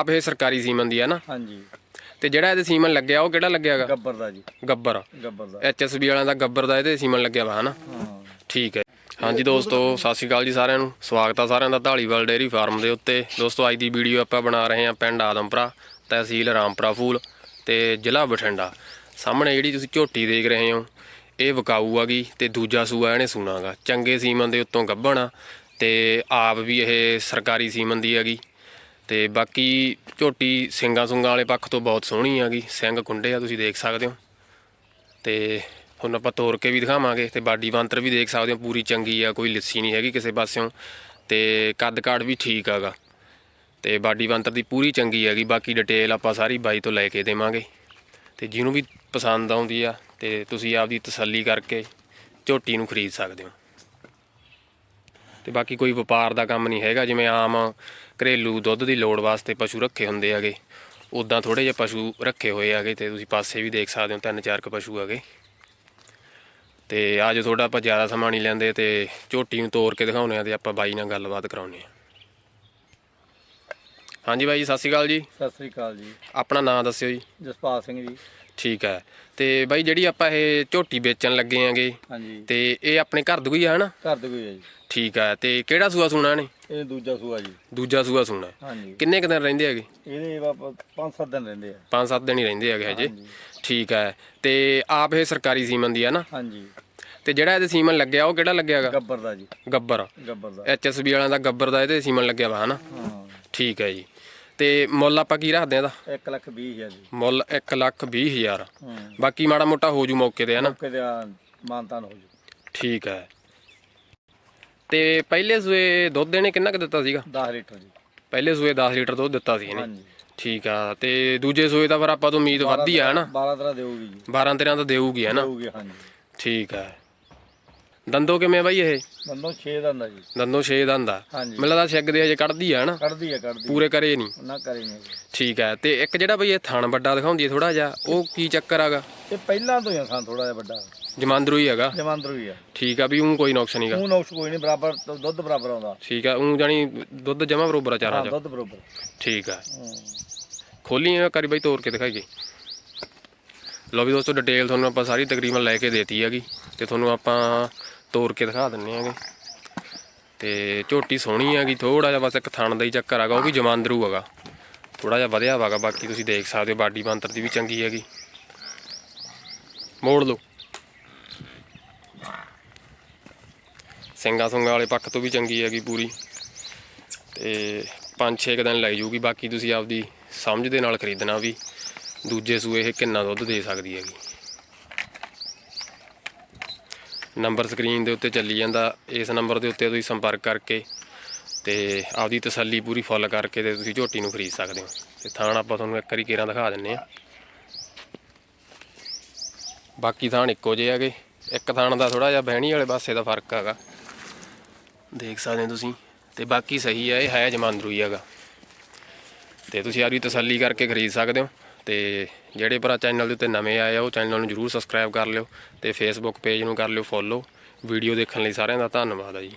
ਆਪ ਇਹ ਸਰਕਾਰੀ ਸੀਮਨ ਦੀ ਹੈ ਨਾ। ਹਾਂਜੀ। ਤੇ ਜਿਹੜਾ ਇਹਦੇ ਸੀਮਨ ਲੱਗਿਆ ਉਹ ਕਿਹੜਾ ਲੱਗਿਆਗਾ ਗੱਬਰ ਦਾ ਜੀ। ਗੱਬਰ। ਗੱਬਰ ਦਾ। ਐਚਐਸਬੀ ਵਾਲਿਆਂ ਦਾ ਗੱਬਰ ਦਾ ਇਹਦੇ ਸੀਮਨ ਲੱਗਿਆ ਵਾ ਹਨਾ? ਹਾਂ। ਠੀਕ ਹੈ। ਹਾਂਜੀ ਦੋਸਤੋ ਸਤਿ ਸ਼੍ਰੀ ਅਕਾਲ ਜੀ ਸਾਰਿਆਂ ਨੂੰ। ਸਵਾਗਤ ਆ ਸਾਰਿਆਂ ਦਾ ਢਾਲੀਵਾਲ ਡੇਅਰੀ ਫਾਰਮ ਦੇ ਉੱਤੇ। ਦੋਸਤੋ ਅੱਜ ਦੀ ਵੀਡੀਓ ਆਪਾਂ ਬਣਾ ਰਹੇ ਹਾਂ ਪਿੰਡ ਆਦਮਪੁਰਾ ਤਹਿਸੀਲ ਰਾਮਪੁਰਾ ਫੂਲ ਤੇ ਜ਼ਿਲ੍ਹਾ ਬਠਿੰਡਾ। ਸਾਹਮਣੇ ਜਿਹੜੀ ਤੁਸੀਂ ਝੋਟੀ ਦੇਖ ਰਹੇ ਹੋ ਇਹ ਵਿਕਾਊ ਆਗੀ ਤੇ ਦੂਜਾ ਸੂਆ ਇਹਨੇ ਸੂਣਾਗਾ ਚੰਗੇ ਸੀਮਨ ਦੇ ਉੱਤੋਂ ਗੱਭਣ ਤੇ ਆਪ ਵੀ ਇਹ ਸਰਕਾਰੀ ਸੀਮਨ ਦੀ ਹੈਗੀ। ਤੇ ਬਾਕੀ ਝੋਟੀ ਸਿੰਗਾ ਸੁੰਗਾ ਵਾਲੇ ਪੱਖ ਤੋਂ ਬਹੁਤ ਸੋਹਣੀ ਹੈਗੀ ਸਿੰਘ ਕੁੰਡੇ ਆ, ਤੁਸੀਂ ਦੇਖ ਸਕਦੇ ਹੋ। ਤੇ ਹੁਣ ਆਪਾਂ ਤੋੜ ਕੇ ਵੀ ਦਿਖਾਵਾਂਗੇ ਤੇ ਬਾਡੀ ਬੰਤਰ ਵੀ ਦੇਖ ਸਕਦੇ ਹੋ, ਪੂਰੀ ਚੰਗੀ ਆ, ਕੋਈ ਲਿੱਸੀ ਨਹੀਂ ਹੈਗੀ ਕਿਸੇ ਪਾਸਿਓਂ। ਤੇ ਕੱਦ ਕਾਠ ਵੀ ਠੀਕ ਹੈਗਾ ਤੇ ਬਾਡੀ ਬੰਤਰ ਦੀ ਪੂਰੀ ਚੰਗੀ ਹੈਗੀ, ਬਾਕੀ ਡਿਟੇਲ ਆਪਾਂ ਸਾਰੀ ਬਾਈ ਤੋਂ ਲੈ ਕੇ ਦੇਵਾਂਗੇ। ਤੇ ਜਿਹਨੂੰ ਵੀ ਪਸੰਦ ਆਉਂਦੀ ਆ, ਤੇ ਤੁਸੀਂ ਆਪਦੀ ਤਸੱਲੀ ਕਰਕੇ ਝੋਟੀ ਨੂੰ ਖਰੀਦ ਸਕਦੇ ਹੋ। ਤੇ ਬਾਕੀ ਕੋਈ ਵਪਾਰ ਦਾ ਕੰਮ ਨਹੀਂ ਹੈਗਾ, ਜਿਵੇਂ ਆਮ ਘਰੇਲੂ ਦੁੱਧ ਦੀ ਲੋੜ ਵਾਸਤੇ ਪਸ਼ੂ ਰੱਖੇ ਹੁੰਦੇ ਹੈਗੇ। ਉਦਾਂ ਥੋੜੇ ਜਿਹੇ ਪਸ਼ੂ ਰੱਖੇ ਹੋਏ ਹੈਗੇ ਤੇ ਤੁਸੀਂ ਪਾਸੇ ਵੀ ਦੇਖ ਸਕਦੇ ਹੋ, ਤਿੰਨ ਚਾਰ ਕੁ ਪਸ਼ੂ ਹੈਗੇ। ਤੇ ਅੱਜ ਤੁਹਾਡਾ ਆਪਾਂ ਜ਼ਿਆਦਾ ਸਮਾਂ ਨਹੀਂ ਲੈਂਦੇ ਤੇ ਝੋਟੀ ਨੂੰ ਤੋੜ ਕੇ ਦਿਖਾਉਨੇ ਆ ਤੇ ਆਪਾਂ ਬਾਈ ਨਾਲ ਗੱਲਬਾਤ ਕਰਾਉਨੇ ਆ ਹਾਂਜੀ ਬਾਈ ਜੀ ਸਤਿ ਸ਼੍ਰੀ ਅਕਾਲ ਜੀ। ਸਤਿ ਸ੍ਰੀ ਅਕਾਲ ਜੀ। ਆਪਣਾ ਨਾਮ ਦੱਸਿਓ ਜੀ। ਜਸਪਾਲ ਸਿੰਘ ਜੀ। ਠੀਕ ਹੈ। ਤੇ ਬਾਈ ਜਿਹੜੀ ਆਪਾਂ ਇਹ ਝੋਟੀ ਵੇਚਣ ਲੱਗੇ ਆਂਗੇ ਹਾਂਜੀ। ਤੇ ਇਹ ਆਪਣੇ ਘਰ ਦੀ ਹੀ ਆ ਹਨਾ? ਘਰ ਦੇ ਕੋਈ ਹੈ ਜੀ। ਠੀਕ ਹੈ ਤੇ ਕਿਹੜਾ ਸੂਆ ਸੁਣਾ ਨੇ ਇਹ ਦੂਜਾ ਸੂਆ ਜੀ। ਦੂਜਾ ਸੂਆ ਸੁਣਾ। ਹਾਂਜੀ। ਕਿੰਨੇ ਕੁ ਦਿਨ ਰਹਿੰਦੇ ਹੈਗੇ? ਇਹਦੇ ਪੰਜ ਸੱਤ ਦਿਨ ਰਹਿੰਦੇ ਆ। ਪੰਜ ਸੱਤ ਦਿਨ ਹੀ ਰਹਿੰਦੇ ਹੈਗੇ ਹਜੇ। ਹਾਂਜੀ। ਠੀਕ ਹੈ ਤੇ ਆਪ ਇਹ ਸਰਕਾਰੀ ਸੀਮਨ ਦੀ ਹੈ ਨਾ? ਹਾਂਜੀ। ਤੇ ਜਿਹੜਾ ਇਹਦੇ ਸੀਮਨ ਲੱਗਿਆ ਉਹ ਕਿਹੜਾ ਲੱਗਿਆ ਹੈਗਾ? ਗੱਬਰ ਦਾ ਜੀ। ਗੱਬਰ। ਗੱਬਰ ਦਾ। ਐਚਐਸਬੀ ਵਾਲਿਆਂ ਦਾ ਗੱਬਰ ਦਾ ਇਹਦੇ ਸੀਮਨ ਲੱਗਿਆ ਵਾ ਹਨਾ? ਹਾਂ। ਠੀਕ ਹੈ ਜੀ। ਤੇ ਮੁੱਲ ਆਪਾਂ ਕੀ ਰੱਖਦੇ ਆ ਦਾ 1 ਲੱਖ 20 ਹਜ਼ਾਰ ਜੀ। ਮੁੱਲ 1 ਲੱਖ 20 ਹਜ਼ਾਰ। ਹਾਂ। ਬਾਕੀ ਮਾੜਾ ਮੋਟਾ ਹੋ ਜੂ ਮੌਕੇ ਤੇ ਹਨਾ ਮੌਕੇ ਤੇ ਮਾਨਤਾਨ ਹੋ ਜੂ। ਠੀਕ ਹੈ। ਤੇ ਪਹਿਲੇ ਸੂਏ ਦੁੱਧ ਇਹਨੇ ਕਿੰਨਾ ਕੁ ਦਿੱਤਾ ਸੀਗਾ? 10 ਲੀਟਰ ਜੀ। ਪਹਿਲੇ ਸੂਏ 10 ਲੀਟਰ ਦੁੱਧ ਦਿੱਤਾ ਸੀ ਇਹਨੇ। ਹਾਂਜੀ। ਠੀਕ ਆ ਤੇ ਦੂਜੇ ਸੂਏ ਦਾ ਫਿਰ ਆਪਾਂ ਤੋਂ ਉਮੀਦ ਵੱਧਦੀ ਆ ਹਨਾ 12 ਤਰ੍ਹਾਂ ਦੇਊਗੀ ਜੀ। 12 13 ਤਾਂ ਦੇਊਗੀ ਹਨਾ ਦੇਊਗੀ ਹਾਂਜੀ। ਠੀਕ ਹੈ। ਦੰਦੋ ਕਿਵੇਂ ਬਾਈ ਇਹ? ਬੰਦੋਂ 6 ਦੰਦਾ ਜੀ। ਦੰਦੋ 6 ਦੰਦ ਆ। ਹਾਂਜੀ। ਮੈਨੂੰ ਲੱਗਦਾ ਛਿੱਗ ਦੇ ਹਜੇ ਕੱਢਦੀ ਆ ਹਨਾ? ਕੱਢਦੀ ਹੈ ਕੱਢਦੀ ਪੂਰੇ ਕਰੇ ਨਹੀਂ ਨਾ ਕਰੇ ਨਹੀਂ। ਠੀਕ ਹੈ ਤੇ ਇੱਕ ਜਿਹੜਾ ਬਈ ਇਹ ਥਣ ਵੱਡਾ ਦਿਖਾਉਂਦੀ ਹੈ ਥੋੜਾ ਜਿਹਾ ਉਹ ਕੀ ਚੱਕਰ ਆਗਾ? ਇਹ ਪਹਿਲਾਂ ਤੋਂ ਹੀ ਆ ਥਾਂ ਥੋੜਾ ਜਿਹਾ ਵੱਡਾ। ਜਮਾਂਦਰੂ ਹੀ ਹੈਗਾ? ਜਮਾਂਦਰ ਵੀ ਆ। ਠੀਕ ਆ ਵੀ ਉਹ ਕੋਈ ਨੁਕਸ ਨਹੀਂਗਾ ਉਹ ਨੌਕਸ ਕੋਈ ਨਹੀਂ ਬਰਾਬਰ ਦੁੱਧ ਬਰਾਬਰ ਆਉਂਦਾ। ਠੀਕ ਆ ਉਹ ਜਾਨੀ ਦੁੱਧ ਜਮਾ ਬਰੋਬਰ ਆ ਚਾਰਾਂ ਹਾਂ ਚ। ਦੁੱਧ ਬਰਾਬਰ। ਠੀਕ ਆ। ਹਾਂ। ਖੋਲੀ ਇਹ ਕਰੀ ਬਈ ਤੋੜ ਕੇ ਦਿਖਾਈਏ ਲਓ ਵੀ ਦੋਸਤੋ ਡਿਟੇਲ ਤੁਹਾਨੂੰ ਆਪਾਂ ਸਾਰੀ ਤਕਰੀਬਨ ਲੈ ਕੇ ਦੇਤੀ ਹੈਗੀ। ਤੇ ਤੁਹਾਨੂੰ ਆਪਾਂ ਤੋੜ ਕੇ ਦਿਖਾ ਦਿੰਨੇ ਆਂਗੇ। ਤੇ ਝੋਟੀ ਸੋਹਣੀ ਹੈਗੀ ਥੋੜਾ ਜਿਹਾ ਬਸ ਇੱਕ ਥਣ ਦਾ ਹੀ ਚੱਕਰ ਹੈਗਾ ਉਹ ਵੀ ਜਮਾਂਦਰੂ ਹੈਗਾ ਥੋੜਾ ਜਿਹਾ ਵਧਿਆ ਵਾਗਾ, ਬਾਕੀ ਤੁਸੀਂ ਦੇਖ ਸਕਦੇ ਹੋ, ਬਾਡੀ ਬੰਤਰ ਦੀ ਵੀ ਚੰਗੀ ਹੈਗੀ। ਮੋੜ ਲਓ। ਸਿੰਘਾ ਸੁੰਗਾ ਵਾਲੇ ਪੱਖ ਤੋਂ ਵੀ ਚੰਗੀ ਹੈਗੀ ਪੂਰੀ। ਤੇ 5-6 ਦਿਨ ਲੱਗ ਜੂਗੀ ਬਾਕੀ ਤੁਸੀਂ ਆਪਦੀ ਸਮਝ ਦੇ ਨਾਲ ਖਰੀਦਣਾ ਵੀ। ਦੂਜੇ ਸੂਏ ਇਹ ਕਿੰਨਾ ਦੁੱਧ ਦੇ ਸਕਦੀ ਹੈਗੀ। ਨੰਬਰ ਸਕਰੀਨ ਦੇ ਉੱਤੇ ਚੱਲੀ ਜਾਂਦਾ, ਇਸ ਨੰਬਰ ਦੇ ਉੱਤੇ ਤੁਸੀਂ ਸੰਪਰਕ ਕਰਕੇ ਤੇ ਆਪਦੀ ਤਸੱਲੀ ਪੂਰੀ ਫੁੱਲ ਕਰਕੇ ਤੇ ਤੁਸੀਂ ਝੋਟੀ ਨੂੰ ਖਰੀਦ ਸਕਦੇ ਹੋ। ਤੇ ਥਾਣ ਆਪਾਂ ਤੁਹਾਨੂੰ ਇੱਕ ਵਾਰੀ ਕੇਰਾਂ ਦਿਖਾ ਦਿੰਨੇ ਆ ਬਾਕੀ ਥਾਣ ਇੱਕੋ ਜਿਹੇ ਹੈਗੇ। ਇੱਕ ਥਾਣ ਦਾ ਥੋੜਾ ਜਿਹਾ ਬਹਿਣੀ ਵਾਲੇ ਪਾਸੇ ਦਾ ਫ਼ਰਕ ਹੈਗਾ। ਦੇਖ ਸਕਦੇ ਹੋ ਤੁਸੀਂ। ਤੇ ਬਾਕੀ ਸਹੀ ਹੈ ਇਹ ਹੈ ਜਮਾਂਦਰੂ ਹੀ ਹੈਗਾ। ਤੇ ਤੁਸੀਂ ਆਪਦੀ ਤਸੱਲੀ ਕਰਕੇ ਖਰੀਦ ਸਕਦੇ ਹੋ। ਤੇ ਜਿਹੜੇ ਭਰਾ ਚੈਨਲ ਦੇ ਉੱਤੇ ਨਵੇਂ ਆਏ ਆ, ਉਹ ਚੈਨਲ ਨੂੰ ਜਰੂਰ ਸਬਸਕ੍ਰਾਈਬ ਕਰ ਲਿਓ ਤੇ ਫੇਸਬੁੱਕ ਪੇਜ ਨੂੰ ਕਰ ਲਿਓ ਫੋਲੋ ਵੀਡੀਓ ਦੇਖਣ ਲਈ ਸਾਰਿਆਂ ਦਾ ਧੰਨਵਾਦ ਆ ਜੀ।